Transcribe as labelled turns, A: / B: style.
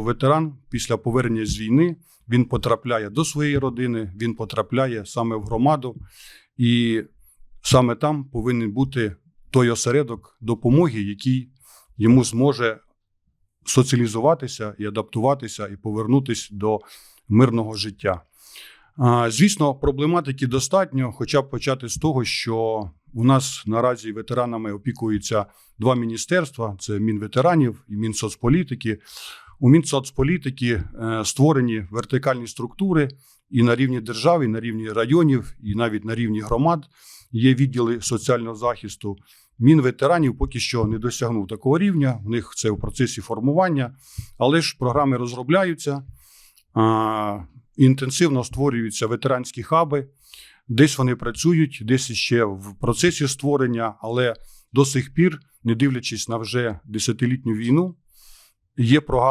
A: Ветеран після повернення з війни він потрапляє до своєї родини, він потрапляє саме в громаду, і саме там повинен бути той осередок допомоги, який йому зможе соціалізуватися і адаптуватися, і повернутися до мирного життя. Звісно, проблематики достатньо, хоча б почати з того, що у нас наразі ветеранами опікуються два міністерства: це Мінветеранів і Мінсоцполітики. У Мінсоцполітики е, створені вертикальні структури і на рівні держави, і на рівні районів, і навіть на рівні громад є відділи соціального захисту. Мінветеранів поки що не досягнув такого рівня. У них це в процесі формування, але ж програми розробляються. Інтенсивно створюються ветеранські хаби. Десь вони працюють, десь ще в процесі створення, але до сих пір, не дивлячись на вже десятилітню війну, є прогалини